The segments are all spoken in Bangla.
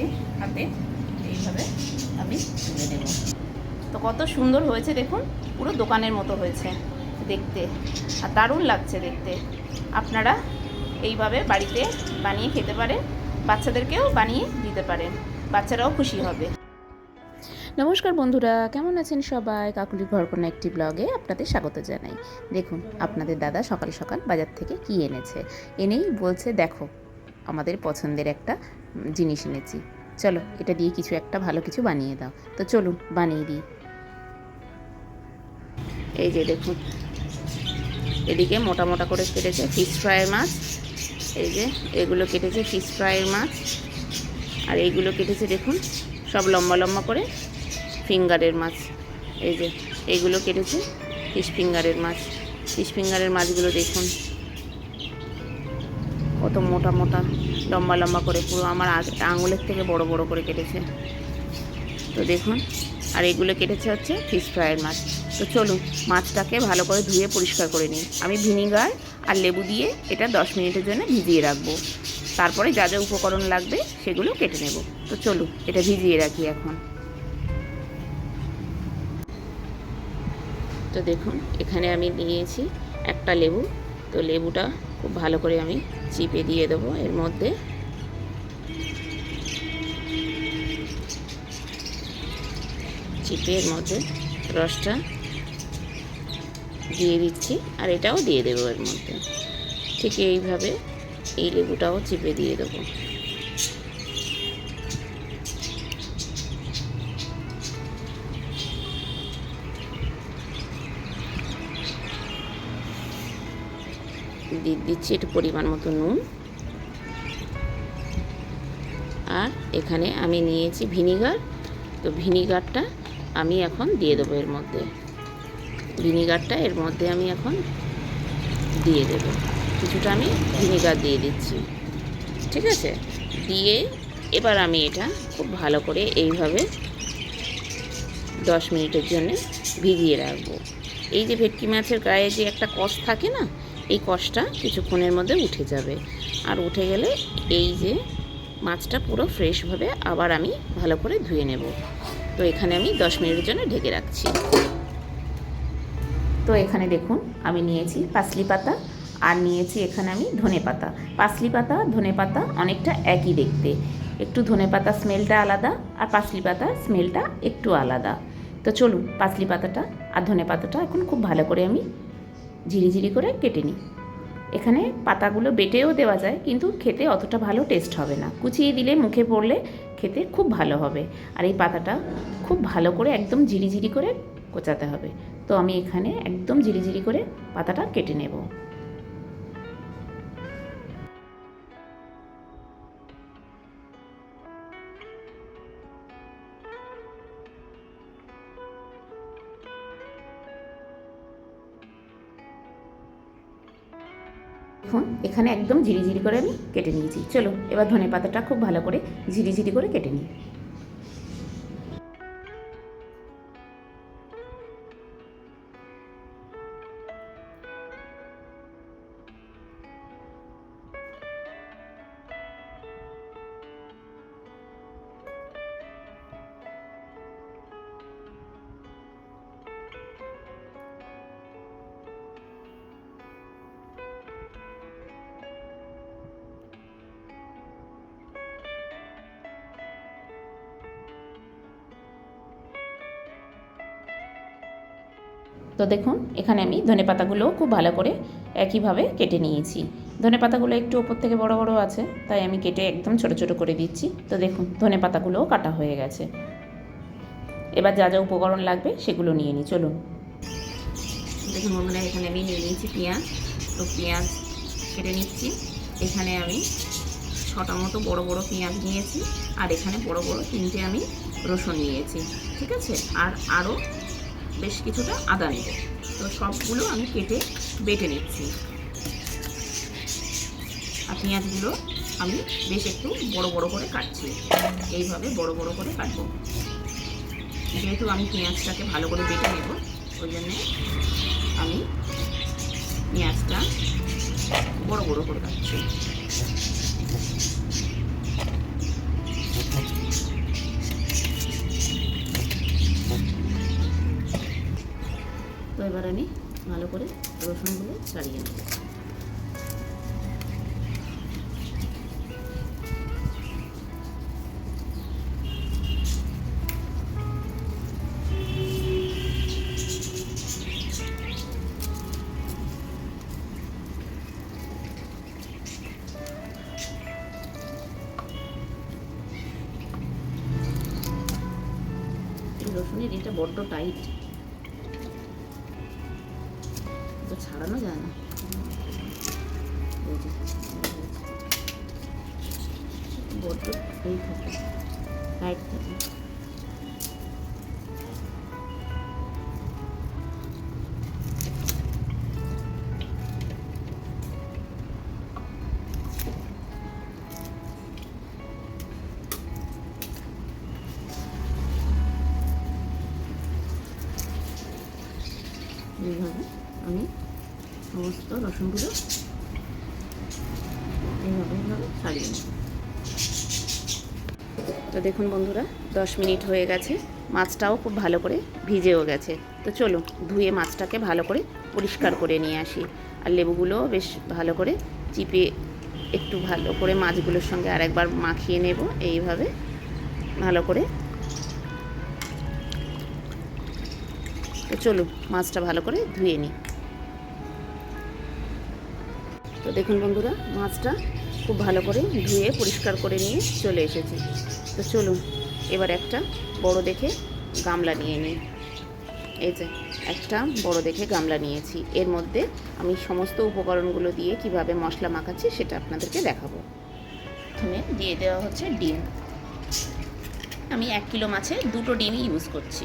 মেখে হাতে, এইভাবে আমি তুলে নেব। তো কত সুন্দর হয়েছে দেখুন, পুরো দোকানের মতো হয়েছে দেখতে। আর দারুণ লাগছে দেখতে। আপনারা এইভাবে বাড়িতে বানিয়ে খেতে পারেন, বাচ্চাদেরকেও বানিয়ে দিতে পারেন, বাচ্চারাও খুশি হবে। নমস্কার বন্ধুরা, কেমন আছেন সবাই? কাকুলি ঘরকোনা একটি ব্লগে আপনাদের স্বাগত জানাই। দেখুন, আপনাদের দাদা সকাল সকাল বাজার থেকে কি এনেছে? এনেই বলছে, দেখো, আমাদের পছন্দের একটা জিনিস এনেছি। চলো, এটা দিয়ে কিছু একটা ভালো কিছু বানিয়ে দাও। তো চলুন, বানিয়ে দিই। এই যে দেখুন, এদিকে মোটা মোটা করে কেটেছে ফিশ ফ্রাইয়ের মাছ। এই যে, এগুলো কেটেছে ফিশ ফ্রাইয়ের মাছ। আর এইগুলো কেটেছে দেখুন, সব লম্বা লম্বা করে ফিঙ্গারের মাছ। এই যে এইগুলো কেটেছে ফিশ ফিঙ্গারের মাছ। ফিশ ফিঙ্গারের মাছগুলো দেখুন, কত মোটা মোটা। লম্বা লম্বা করে পুরো আমার আঙুলের থেকে বড় বড় করে কেটেছে। তো দেখুন, আর এগুলো কেটেছে হচ্ছে ফিশ ফ্রাইয়ের মাছ। তো চলুন, মাছটাকে ভালো করে ধুয়ে পরিষ্কার করে নিই। আমি ভিনিগার আর লেবু দিয়ে এটা দশ মিনিটের জন্য ভিজিয়ে রাখব। তারপরে যা যা উপকরণ লাগবে সেগুলো কেটে নেব। তো চলুন, এটা ভিজিয়ে রাখি এখন। তো দেখুন, এখানে আমি নিয়েছি একটা লেবু। তো লেবুটা খুব ভালো করে আমি চিপে দিয়ে দেবো এর মধ্যে। চিপে এর মধ্যে রসটা দিয়ে দিচ্ছি, আর এটাও দিয়ে দেবো এর মধ্যে। ঠিক এইভাবে এই লেবুটাও চিপে দিয়ে দেবো। দিচ্ছি একটু পরিমাণ মতো নুন। আর এখানে আমি নিয়েছি ভিনিগার। তো ভিনিগারটা আমি এখন দিয়ে দেবো এর মধ্যে। ভিনিগারটা এর মধ্যে আমি এখন দিয়ে দেব। কিছুটা আমি ভিনিগার দিয়ে দিচ্ছি। ঠিক আছে? দিয়ে এবার আমি এটা খুব ভালো করে এইভাবে দশ মিনিটের জন্য ভিজিয়ে রাখব। এই যে ভেটকি মাছের গায়ে যে একটা কষ থাকে না এই কষটা কিছুক্ষণের মধ্যে উঠে যাবে। আর উঠে গেলে এই যে মাছটা পুরো ফ্রেশভাবে আবার আমি ভালো করে ধুয়ে নেব। তো এখানে আমি দশ মিনিটের জন্য ঢেকে রাখছি। তো এখানে দেখুন, আমি নিয়েছি পাসলি পাতা আর নিয়েছি এখানে আমি ধনে পাতা। পাসলি পাতা, ধনে পাতা অনেকটা একই দেখতে। একটু ধনে পাতা স্মেলটা আলাদা আর পাসলি পাতার স্মেলটা একটু আলাদা। তো চলুন পাসলি পাতাটা আর ধনে পাতাটা এখন খুব ভালো করে আমি ঝিরিঝিরি করে কেটে নিই। এখানে পাতাগুলো বেটেও দেওয়া যায়, কিন্তু খেতে অতটা ভালো টেস্ট হবে না। কুচিয়ে দিলে মুখে পড়লে খেতে খুব ভালো হবে। আর এই পাতাটা খুব ভালো করে একদম ঝিরিঝিরি করে কোচাতে হবে। তো আমি এখানে একদম ঝিরিঝিরি করে পাতাটা কেটে নেব। দেখুন, এখানে একদম ঝিরিঝিরি করে আমি কেটে নিয়েছি। চলো, এবার ধনে পাতাটা খুব ভালো করে ঝিরিঝিরি করে কেটে নিই। তো দেখুন, এখানে আমি ধনে পাতাগুলো খুব ভালো করে একইভাবে কেটে নিয়েছি। ধনে পাতাগুলো একটু ওপর থেকে বড় বড় আছে, তাই আমি কেটে একদম ছোট ছোট করে দিচ্ছি। তো দেখুন, ধনে পাতাগুলোও কাটা হয়ে গেছে। এবার যা যা উপকরণ লাগবে সেগুলো নিয়ে নিই, চলুন। দেখুন বন্ধুরা, এখানে আমি নিয়ে নিয়েছি পেঁয়াজ। তো পেঁয়াজ কেটে নিচ্ছি। এখানে আমি ছটা মতো বড় বড় পেঁয়াজ নিয়েছি। আর এখানে বড় বড় তিনটে আমি রসুন নিয়েছি, ঠিক আছে? আর আরও বেশ কিছুটা আদা নেব। তো সবগুলো আমি কেটে বেটে নিচ্ছি। আর পেঁয়াজগুলো আমি বেশ একটু বড় বড় করে কাটছি। এইভাবে বড় বড় করে কাটবো। যেহেতু আমি পেঁয়াজটাকে ভালো করে বেটে নেব, ওই জন্যে আমি পেঁয়াজটা বড় বড় করে কাটছি। এবার আমি ভালো করে রসুনগুলো ছাড়িয়ে নেব। রসুনের এটা বড্ড টাইট। ছাড়ানো যায় না বড্ড এই থাকে সমস্ত রসুনগুলো এইভাবে এইভাবে ছাড়িয়ে নেব। তো দেখুন বন্ধুরা, দশ মিনিট হয়ে গেছে। মাছটাও খুব ভালো করে ভিজেও গেছে। তো চলো ধুয়ে মাছটাকে ভালো করে পরিষ্কার করে নিয়ে আসি। আর লেবুগুলোও বেশ ভালো করে চিপে একটু ভালো করে মাছগুলোর সঙ্গে আরেকবার মাখিয়ে নেব। এইভাবে ভালো করে। তো চলুন, মাছটা ভালো করে ধুয়ে নিই। তো দেখুন বন্ধুরা, মাছটা খুব ভালো করে ধুয়ে পরিষ্কার করে নিয়ে চলে এসেছি। তো চলুন, এবার একটা বড় দেখে গামলা নিয়ে নিই। এই যে, একটা বড় দেখে গামলা নিয়েছি। এর মধ্যে আমি সমস্ত উপকরণগুলো দিয়ে কীভাবে মশলা মাখাচ্ছি সেটা আপনাদেরকে দেখাবো। প্রথমে দিয়ে দেওয়া হচ্ছে ডিম। আমি এক কিলো মাছে দুটো ডিমই ইউজ করছি।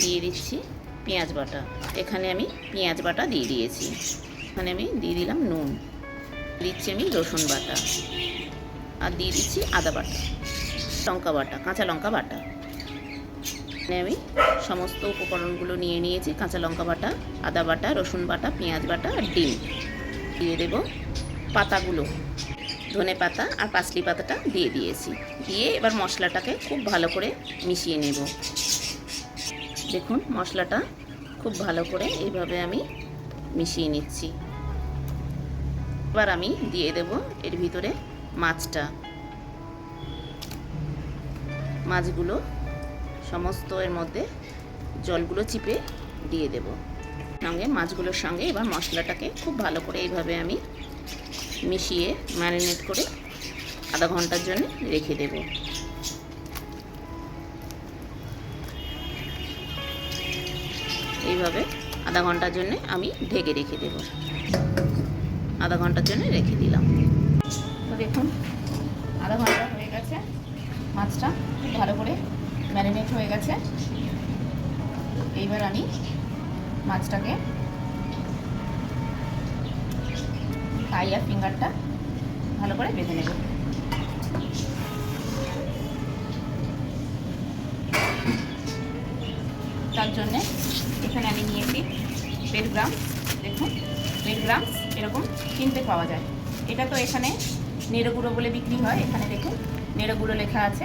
দিয়ে দিচ্ছি পেঁয়াজ বাটা। এখানে আমি পেঁয়াজ বাটা দিয়ে দিয়েছি। এখানে আমি দিয়ে দিলাম নুন। দিচ্ছি আমি রসুন বাটা। আর দিয়ে দিচ্ছি আদা বাটা, লঙ্কা বাটা, কাঁচা লঙ্কা বাটা। এখানে আমি সমস্ত উপকরণগুলো নিয়ে নিয়েছি, কাঁচা লঙ্কা বাটা, আদা বাটা, রসুন বাটা, পেঁয়াজ বাটা আর ডিম। দিয়ে দেব পাতাগুলো, ধনে পাতা আর পাঁচলি পাতাটা দিয়ে দিয়েছি। দিয়ে এবার মশলাটাকে খুব ভালো করে মিশিয়ে নেব। দেখুন মশলাটা খুব ভালো করে এইভাবে আমি মিশিয়ে নিচ্ছি। এবার আমি দিয়ে দেব এর ভিতরে মাছটা। মাছগুলো সমস্ত এর মধ্যে জলগুলো চিপে দিয়ে দেব। সঙ্গে মাছগুলোর সঙ্গে এবার মশলাটাকে খুব ভালো করে এইভাবে আমি মিশিয়ে ম্যারিনেট করে আধা ঘণ্টার জন্য রেখে দেবো। এইভাবে আধা ঘণ্টার জন্য আমি ঢেকে রেখে দেব। আধা ঘণ্টার জন্য রেখে দিলাম। তো দেখুন, আধা ঘণ্টা হয়ে গেছে। মাছটা খুব ভালো করে ম্যারিনেট হয়ে গেছে। এইবার আমি মাছটাকে থাই আর ফিঙ্গারটা ভালো করে বেঁধে নেব। তার জন্যে এখানে আমি নিয়েছি দেড় গ্রাম, দেখুন, দেড় গ্রাম এরকম কিনতে পাওয়া যায়। এটা তো এখানে নেড়ো বলে বিক্রি হয়, এখানে দেখুন নেড়ো গুঁড়ো লেখা আছে।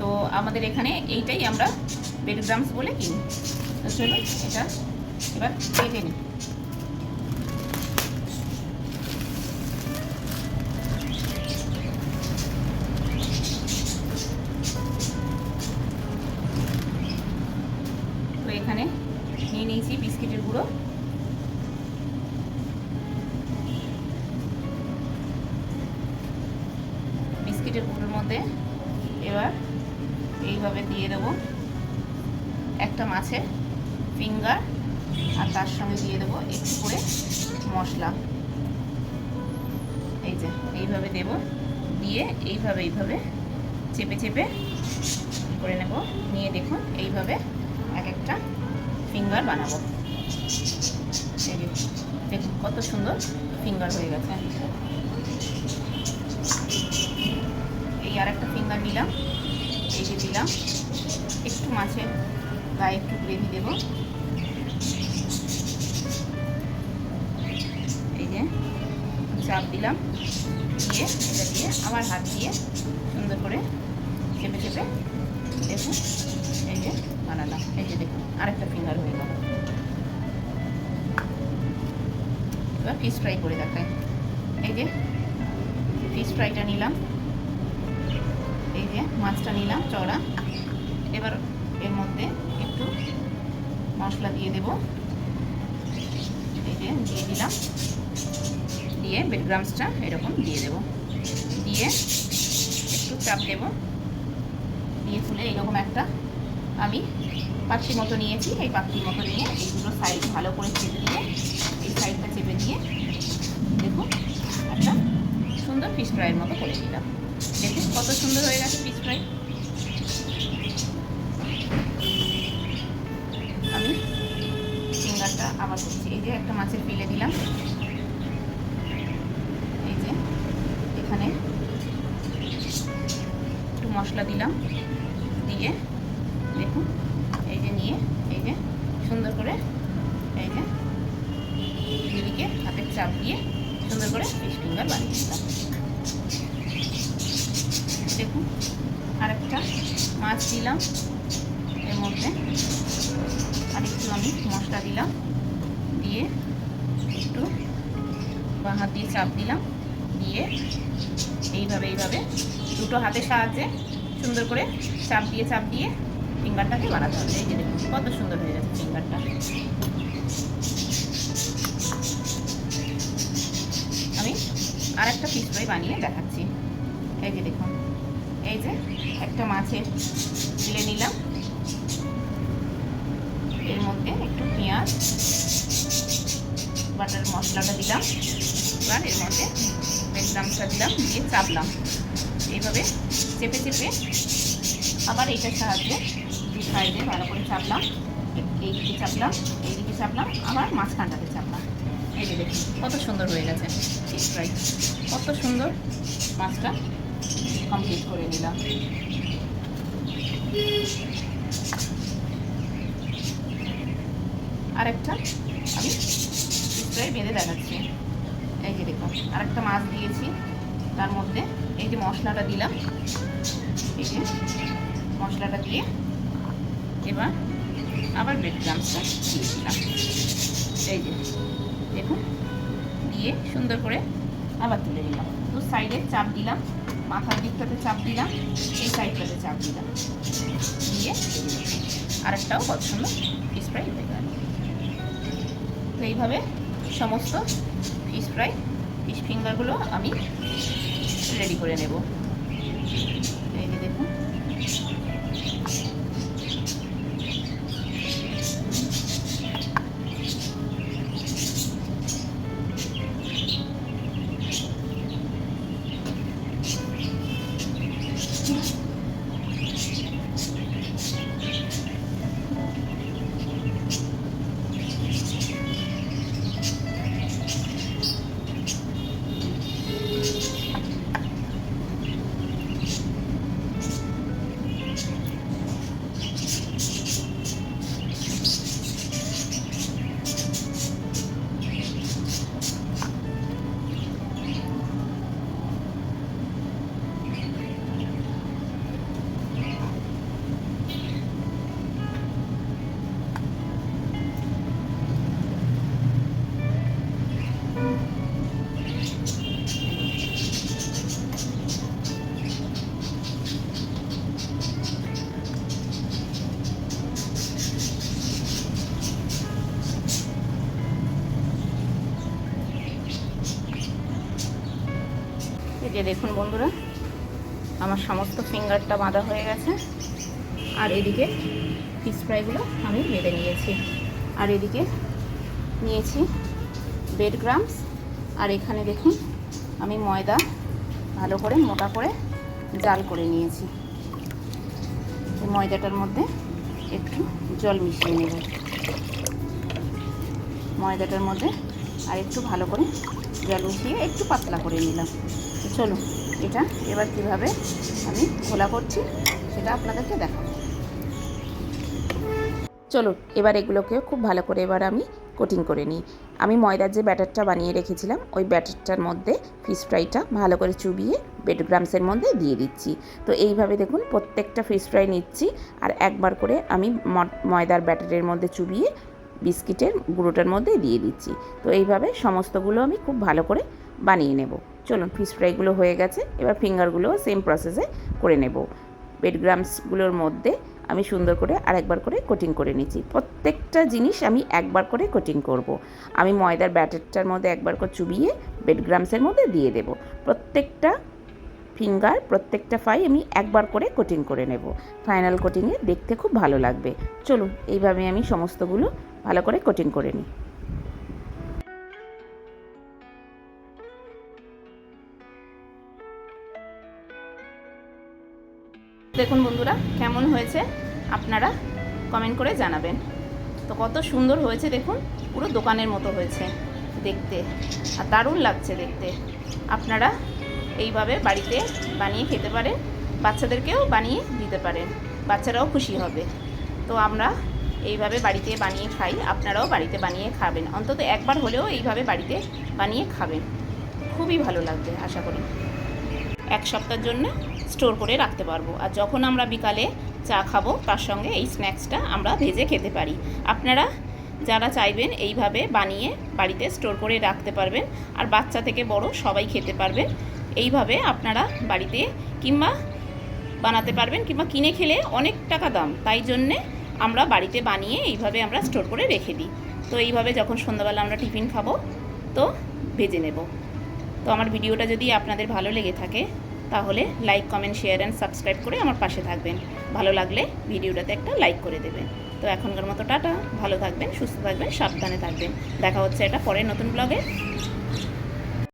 তো আমাদের এখানে এইটাই আমরা বেডগ্রামস বলে কিনি। তো চলুন এটা এবার কেটে নিই। তার সঙ্গে দিয়ে দেবো একটু করে মশলা। এই যে, এইভাবে দেব। দিয়ে এইভাবে এইভাবে চেপে চেপে করে নেব। নিয়ে দেখুন, এইভাবে এক একটা ফিঙ্গার বানাবো। দেখুন কত সুন্দর ফিঙ্গার হয়ে গেছে। এই আর একটা ফিঙ্গার নিলাম। এই যে দিলাম। একটু মাছের গায়ে একটু গ্রেভি দেবো। চাপ দিলাম। দিয়ে এটা দিয়ে আবার হাত দিয়ে সুন্দর করে চেপে চেপে দেখুন, এই যে বানালাম। এই যে দেখুন, আরেকটা ফিঙ্গার হয়ে গেল। এবার ফিশ ফ্রাই করে দেখাই। এই যে ফিশ ফ্রাইটা নিলাম। এই যে মাছটা নিলাম, চড়া। এবার এর মধ্যে একটু মশলা দিয়ে দেব। এই যে দিয়ে দিলাম। দিয়ে বেডগ্রামসটা এরকম দিয়ে দেব। দিয়ে একটু চাপ দেব। দিয়ে ফুলে এরকম একটা আমি পাখি মতো নিয়েছি। এই পাখির মতো নিয়ে এইগুলো সাইড ভালো করে চেপে দিয়ে, এই সাইডটা চেপে দিয়ে দেখুন একটা সুন্দর ফিশ ফ্রাইয়ের মতো করে দিলাম দেখুন কত সুন্দর হয়ে গেছে ফিশ ফ্রাই আমি ফিঙ্গারটা আবার করছি। এই যে একটা মাছের পিলে দিলাম এই যে এখানে। একটু মশলা দিলাম। দিয়ে দেখুন, এই যে নিয়ে, এই যে সুন্দর করে এই যে দিদিকে হাতের চাপ দিয়ে সুন্দর করে ফিশ ফিঙ্গার বানিয়ে দিলাম দেখুন, আরেকটা মাছ দিলাম এর মধ্যে। আর একটু আমি মশলা দিলাম। দিয়ে একটু বা হাত দিয়ে চাপ দিলাম। দিয়ে এইভাবে এইভাবে দুটো হাতের সাহায্যে সুন্দর করে চাপ দিয়ে চাপ দিয়ে ফিঙ্গারটাকে বানাতে হবে। এই যে দেখুন, কত সুন্দর হয়ে যাচ্ছে ফিঙ্গারটা। আমি আর একটা পিস ফ্রাই বানিয়ে দেখাচ্ছি। এই যে দেখুন, এই যে একটা মাছের তুলে নিলাম। এর মধ্যে একটু পেঁয়াজ, বাটার মশলাটা দিলাম। এবার এর মধ্যে বেডগ্রামসটা দিলাম দিয়ে চাপলাম। এইভাবে চেপে চেপে আবার এইটার সাহায্যে দু সাইডে ভালো করে চাপলাম। এই দিকে চাপলাম এই দিকে চাপলাম, আবার মাঝখানটাতে চাপলাম। এই যে কত সুন্দর হয়ে গেছে। ফ্রাই কত সুন্দর মাছটা কমপ্লিট করে নিলাম। আরেকটা আমি ফ্রাই বেঁধে দেখাচ্ছি। এই যে দেখুন, আরেকটা মাছ দিয়েছি। তার মধ্যে এই যে মশলাটা দিলাম। এই যে মশলাটা দিয়ে এবার আবার ব্রেড ক্রামসটা দিয়ে দিলাম। এই যে দেখুন, দিয়ে সুন্দর করে আবার তুলে নিলাম। দু সাইডে চাপ দিলাম, মাথার দিকটাতে চাপ দিলাম, এই সাইডটাতে চাপ দিলাম। দিয়ে আরেকটাও ফিশ ফ্রাই হয়ে গেল তো এইভাবে সমস্ত ফিশ ফ্রাই ফিশ ফিঙ্গারগুলো আমি রেডি করে নেব। এই দেখুন। দেখুন বন্ধুরা, আমার সমস্ত ফিঙ্গারটা বাঁধা হয়ে গেছে। আর এদিকে ফিশ ফ্রাইগুলো আমি বেঁধে নিয়েছি। আর এদিকে নিয়েছি বেড গ্রামস আর এখানে দেখুন, আমি ময়দা ভালো করে মোটা করে জাল করে নিয়েছি। ময়দাটার মধ্যে একটু জল মিশিয়ে নেব। ময়দাটার মধ্যে আর একটু ভালো করে জল মিশিয়ে একটু পাতলা করে নিলাম। তো চলুন এটা এবার কীভাবে আমি খোলা করছি সেটা আপনাদেরকে দেখাবো। চলুন এবার এগুলোকে খুব ভালো করে এবার আমি কোটিং করে নিই। আমি ময়দার যে ব্যাটারটা বানিয়ে রেখেছিলাম, ওই ব্যাটারটার মধ্যে ফিশ ফ্রাইটা ভালো করে চুবিয়ে বেড গ্রামসের মধ্যে দিয়ে দিচ্ছি। তো এইভাবে দেখুন, প্রত্যেকটা ফিশ ফ্রাই নিচ্ছি আর একবার করে আমি ময়দার ব্যাটারের মধ্যে চুবিয়ে বিস্কিটের গুঁড়োটার মধ্যে দিয়ে দিচ্ছি। তো এইভাবে সমস্তগুলো আমি খুব ভালো করে বানিয়ে নেব। চলুন ফিশ ফ্রাইগুলো হয়ে গেছে, এবার ফিঙ্গারগুলোও সেম প্রসেসে করে নেব। বেড গ্রামসগুলোর মধ্যে আমি সুন্দর করে আরেকবার করে কোটিং করে নিচ্ছি। প্রত্যেকটা জিনিস আমি একবার করে কোটিং করব। আমি ময়দার ব্যাটারটার মধ্যে একবার করে চুবিয়ে বেড গ্রামসের মধ্যে দিয়ে দেব। প্রত্যেকটা ফিঙ্গার, প্রত্যেকটা ফ্রাই আমি একবার করে কোটিং করে নেব। ফাইনাল কোটিংয়ে দেখতে খুব ভালো লাগবে। চলুন, এইভাবে আমি সমস্তগুলো ভালো করে কোটিং করে নিই। দেখুন বন্ধুরা, কেমন হয়েছে? আপনারা কমেন্ট করে জানাবেন। তো কত সুন্দর হয়েছে দেখুন, পুরো দোকানের মতো হয়েছে দেখতে। আর দারুণ লাগছে দেখতে। আপনারা এইভাবে বাড়িতে বানিয়ে খেতে পারেন, বাচ্চাদেরকেও বানিয়ে দিতে পারেন, বাচ্চারাও খুশি হবে। তো আমরা এইভাবে বাড়িতে বানিয়ে খাই, আপনারাও বাড়িতে বানিয়ে খাবেন। অন্তত একবার হলেও এইভাবে বাড়িতে বানিয়ে খাবেন। খুবই ভালো লাগবে, আশা করি। এক সপ্তাহের জন্য স্টোর করে রাখতে পারব। আর যখন আমরা বিকালে চা খাব, তার সঙ্গে এই স্ন্যাক্সটা আমরা ভেজে খেতে পারি। আপনারা যারা চাইবেন এইভাবে বানিয়ে বাড়িতে স্টোর করে রাখতে পারবেন, আর বাচ্চা থেকে বড় সবাই খেতে পারবেন, এইভাবে আপনারা বাড়িতে কিংবা বানাতে পারবেন কিংবা কিনে খেলে অনেক টাকা দাম। তাই জন্যে আমরা বাড়িতে বানিয়ে এইভাবে আমরা স্টোর করে রেখে দিই। তো এইভাবে যখন সন্ধ্যাবেলা আমরা টিফিন খাব, তো ভেজে নেব। তো আমার ভিডিওটা যদি আপনাদের ভালো লেগে থাকে, তাহলে like comment share and subscribe করে আমার পাশে থাকবেন। ভালো লাগলে ভিডিওটাতে একটা লাইক করে দেবেন। তো এখনকার মতো টাটা, ভালো থাকবেন, সুস্থ থাকবেন, সাবধানে থাকবেন। দেখা হচ্ছে এটা পরের নতুন ব্লগে